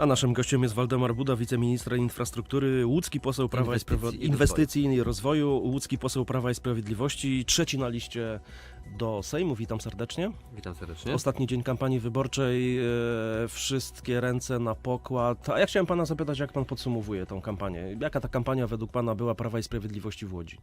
A naszym gościem jest Waldemar Buda, wiceministra infrastruktury, łódzki poseł Prawa Inwestycji i Sprawiedliwości, i inwestycji i rozwoju, łódzki poseł Prawa i Sprawiedliwości, trzeci na liście do Sejmu. Witam serdecznie. Witam serdecznie. Ostatni dzień kampanii wyborczej, e, wszystkie ręce na pokład. A ja chciałem pana zapytać, jak pan podsumowuje tą kampanię? Jaka ta kampania według pana była Prawa i Sprawiedliwości w Łodzi?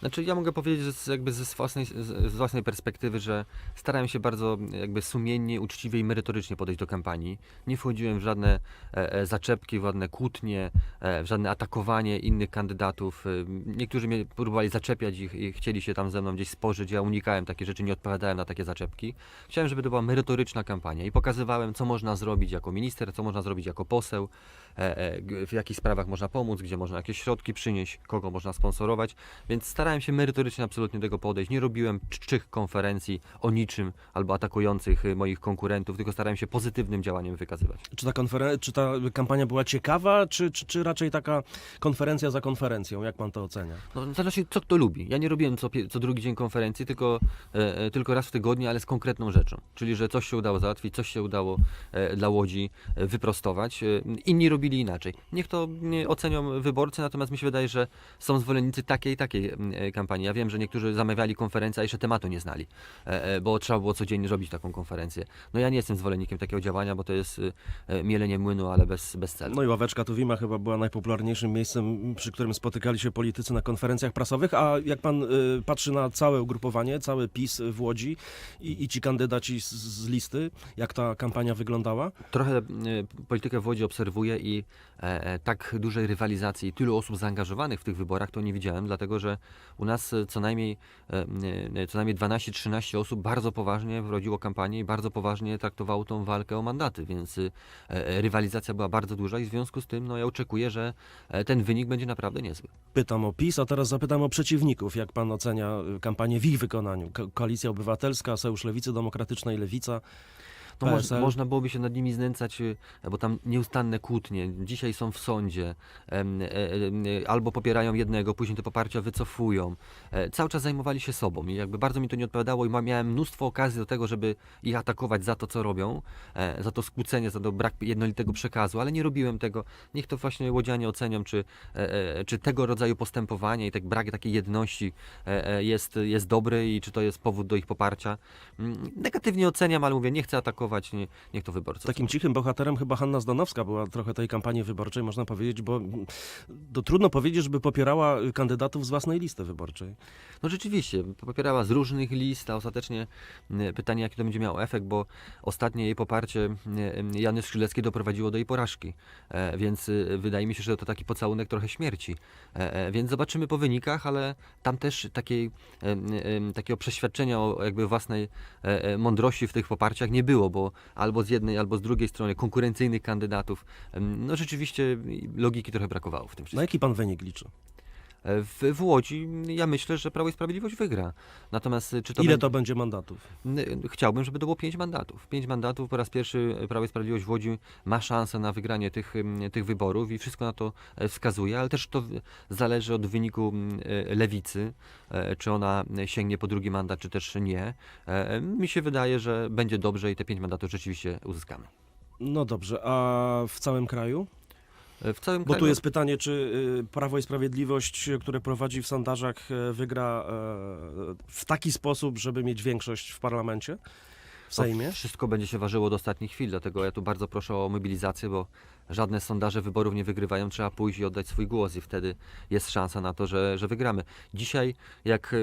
Znaczy ja mogę powiedzieć że z, jakby własnej, z własnej perspektywy, że starałem się bardzo jakby sumiennie, uczciwie i merytorycznie podejść do kampanii. Nie wchodziłem w żadne e, e, zaczepki, w żadne kłótnie, e, w żadne atakowanie innych kandydatów. E, Niektórzy mnie próbowali zaczepiać ich i chcieli się tam ze mną gdzieś spożyć. Ja unikałem takich rzeczy, nie odpowiadałem na takie zaczepki. Chciałem, żeby to była merytoryczna kampania i pokazywałem, co można zrobić jako minister, co można zrobić jako poseł, e, e, w jakich sprawach można pomóc, gdzie można jakieś środki przynieść, kogo można sponsorować. Więc starałem się merytorycznie absolutnie do tego podejść. Nie robiłem czczych konferencji o niczym albo atakujących y, moich konkurentów, tylko starałem się pozytywnym działaniem wykazywać. Czy ta, konferen- czy ta kampania była ciekawa, czy, czy, czy raczej taka konferencja za konferencją? Jak pan to ocenia? No, zależy co kto lubi. Ja nie robiłem co, co drugi dzień konferencji, tylko, e, e, tylko raz w tygodniu, ale z konkretną rzeczą. Czyli, że coś się udało załatwić, coś się udało e, dla Łodzi e, wyprostować. E, inni robili inaczej. Niech to nie ocenią wyborcy, natomiast mi się wydaje, że są zwolennicy takiej i takiej m, e, kampanii. Ja wiem, że niektórzy zamawiali konferencję, a jeszcze tematu nie znali, e, e, bo trzeba było codziennie robić taką konferencję. No ja nie jestem zwolennikiem takiego działania, bo to jest e, e, mielenie młynu, ale bez, bez celu. No i ławeczka Tuwima chyba była najpopularniejszym miejscem, przy którym spotykali się politycy na konferencjach prasowych, a jak pan patrzy na całe ugrupowanie, cały PiS w Łodzi i, i ci kandydaci z, z listy, jak ta kampania wyglądała? Trochę e, politykę w Łodzi obserwuję i e, e, tak dużej rywalizacji i tylu osób zaangażowanych w tych wyborach to nie widziałem, dlatego że u nas e, co najmniej, e, e, co najmniej 12-13 osób bardzo poważnie prowadziło kampanię i bardzo poważnie traktowało tą walkę o mandaty, więc e, e, rywalizacja była bardzo duża i w związku z tym no, ja oczekuję, że e, ten wynik będzie naprawdę niezły. Pytam o PiS, a teraz zapytam o przeciwników. Jak pan ocenia kampanię w ich wykonaniu? Ko- Koalicja Obywatelska, Sojusz Lewicy Demokratycznej, Lewica, No, moż, można byłoby się nad nimi znęcać, y, bo tam nieustanne kłótnie. Dzisiaj są w sądzie, em, e, e, albo popierają jednego, później te poparcia wycofują. E, Cały czas zajmowali się sobą i jakby bardzo mi to nie odpowiadało i miałem mnóstwo okazji do tego, żeby ich atakować za to, co robią, e, za to skłócenie, za to brak jednolitego przekazu, ale nie robiłem tego. Niech to właśnie łodzianie ocenią, czy, e, e, czy tego rodzaju postępowanie i tak brak takiej jedności e, e, jest, jest dobry i czy to jest powód do ich poparcia. Mm, Negatywnie oceniam, ale mówię, nie chcę atakować, nie, niech to wyborcy. Takim cichym bohaterem chyba Hanna Zdanowska była trochę tej kampanii wyborczej, można powiedzieć, bo mm, to trudno powiedzieć, żeby popierała kandydatów z własnej listy wyborczej. No rzeczywiście, popierała z różnych list, a ostatecznie m, pytanie, jaki to będzie miało efekt, bo ostatnie jej poparcie m, Jany Skrzyleckiej doprowadziło do jej porażki. E, więc y, wydaje mi się, że to taki pocałunek trochę śmierci. E, e, więc zobaczymy po wynikach, ale tam też takiej, takiego przeświadczenia o jakby własnej mądrości w tych poparciach nie było, bo albo z jednej, albo z drugiej strony konkurencyjnych kandydatów, no rzeczywiście logiki trochę brakowało w tym wszystkim. Na jaki pan wynik liczy? W, w Łodzi ja myślę, że Prawo i Sprawiedliwość wygra. Natomiast y, czy to Ile będzie... to będzie mandatów? N- Chciałbym, żeby to było pięć mandatów. Pięć mandatów, po raz pierwszy Prawo i Sprawiedliwość w Łodzi ma szansę na wygranie tych, tych wyborów i wszystko na to e, wskazuje, ale też to zależy od wyniku e, lewicy, e, czy ona sięgnie po drugi mandat, czy też nie. E, Mi się wydaje, że będzie dobrze i te pięć mandatów rzeczywiście uzyskamy. No dobrze, a w całym kraju? E, W całym Bo kraju... tu jest pytanie, czy y, Prawo i Sprawiedliwość, y, które prowadzi w sondażach, y, wygra w taki sposób, żeby mieć większość w parlamencie, w Sejmie? Wszystko będzie się ważyło do ostatnich chwil, dlatego ja tu bardzo proszę o mobilizację, bo żadne sondaże wyborów nie wygrywają, trzeba pójść i oddać swój głos i wtedy jest szansa na to, że, że wygramy. Dzisiaj jak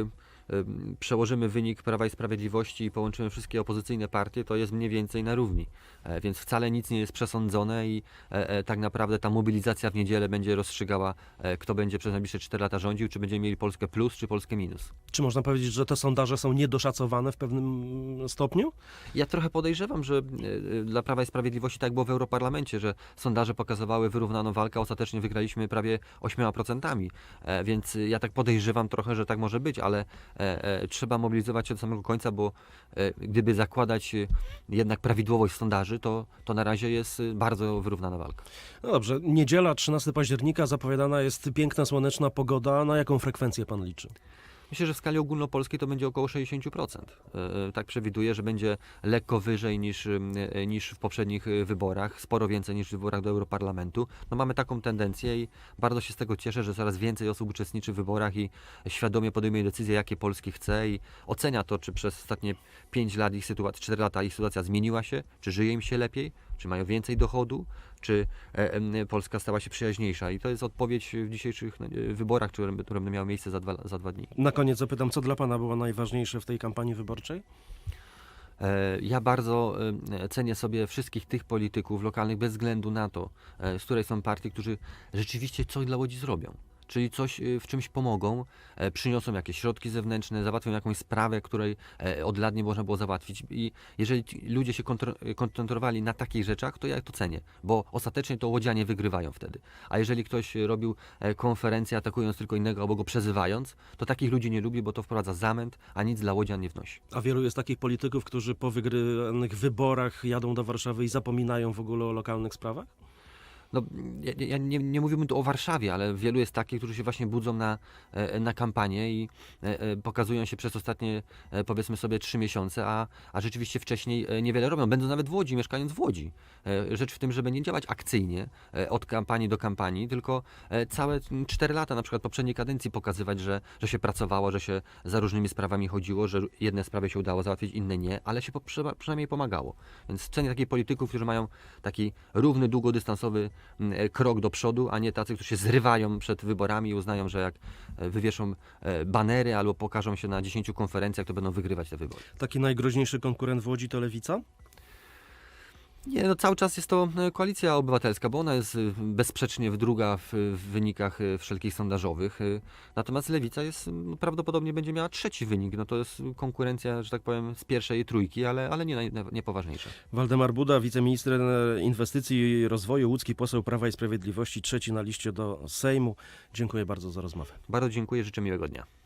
przełożymy wynik Prawa i Sprawiedliwości i połączymy wszystkie opozycyjne partie, to jest mniej więcej na równi. E, Więc wcale nic nie jest przesądzone i e, e, tak naprawdę ta mobilizacja w niedzielę będzie rozstrzygała, kto będzie przez najbliższe 4 lata rządził, czy będziemy mieli Polskę plus, czy Polskę minus. Czy można powiedzieć, że te sondaże są niedoszacowane w pewnym stopniu? Ja trochę podejrzewam, że dla Prawa i Sprawiedliwości tak było w Europarlamencie, że sondaże pokazywały wyrównaną walkę, ostatecznie wygraliśmy prawie 8%. E, Więc ja tak podejrzewam trochę, że tak może być, ale trzeba mobilizować się do samego końca, bo e, gdyby zakładać e, jednak prawidłowość sondaży, to, to na razie jest e, bardzo wyrównana walka. No dobrze, niedziela 13 października zapowiadana jest piękna, słoneczna pogoda. Na jaką frekwencję pan liczy? Myślę, że w skali ogólnopolskiej to będzie około 60%. E, e, Tak przewiduję, że będzie lekko wyżej niż, e, niż w poprzednich wyborach, sporo więcej niż w wyborach do Europarlamentu. No mamy taką tendencję i bardzo się z tego cieszę, że coraz więcej osób uczestniczy w wyborach i świadomie podejmuje decyzje, jakie Polski chce i ocenia to, czy przez ostatnie 5 lat ich sytuacja, 4 lata ich sytuacja zmieniła się, czy żyje im się lepiej, czy mają więcej dochodu, czy e, Polska stała się przyjaźniejsza. I to jest odpowiedź w dzisiejszych e, wyborach, które, które będą miały miejsce za dwa, za dwa dni. Na koniec zapytam, co dla pana było najważniejsze w tej kampanii wyborczej? E, Ja bardzo cenię sobie wszystkich tych polityków lokalnych, bez względu na to, z której są partii, którzy rzeczywiście coś dla Łodzi zrobią. Czyli coś e, w czymś pomogą, e, przyniosą jakieś środki zewnętrzne, załatwią jakąś sprawę, której e, od lat nie można było załatwić. I jeżeli ludzie się kontro- koncentrowali na takich rzeczach, to ja to cenię, bo ostatecznie to łodzianie wygrywają wtedy. A jeżeli ktoś robił e, konferencję atakując tylko innego albo go przezywając, to takich ludzi nie lubi, bo to wprowadza zamęt, a nic dla łodzian nie wnosi. A wielu jest takich polityków, którzy po wygranych wyborach jadą do Warszawy i zapominają w ogóle o lokalnych sprawach? No, ja, ja nie, nie mówiłbym tu o Warszawie, ale wielu jest takich, którzy się właśnie budzą na, e, na kampanię i e, e, pokazują się przez ostatnie, e, powiedzmy sobie, trzy miesiące, a, a rzeczywiście wcześniej e, niewiele robią. Będą nawet w Łodzi, mieszkając w Łodzi. E, Rzecz w tym, żeby nie działać akcyjnie e, od kampanii do kampanii, tylko e, całe cztery lata, na przykład poprzedniej kadencji pokazywać, że, że się pracowało, że się za różnymi sprawami chodziło, że jedne sprawy się udało załatwić, inne nie, ale się po, przyna- przynajmniej pomagało. Więc cenię takich polityków, którzy mają taki równy, długodystansowy e, krok do przodu, a nie tacy, którzy się zrywają przed wyborami i uznają, że jak e, wywieszą e, banery albo pokażą się na 10 konferencjach, to będą wygrywać te wybory. Taki najgroźniejszy konkurent w Łodzi to Lewica? Nie, no cały czas jest to e, koalicja obywatelska, bo ona jest e, bezsprzecznie w druga w, w wynikach e, wszelkich sondażowych. Natomiast Lewica jest, prawdopodobnie będzie miała trzeci wynik. No to jest konkurencja, że tak powiem, z pierwszej trójki, ale, ale nie, nie poważniejsza. Waldemar Buda, wiceminister inwestycji i rozwoju, łódzki poseł Prawa i Sprawiedliwości, trzeci na liście do Sejmu. Dziękuję bardzo za rozmowę. Bardzo dziękuję, życzę miłego dnia.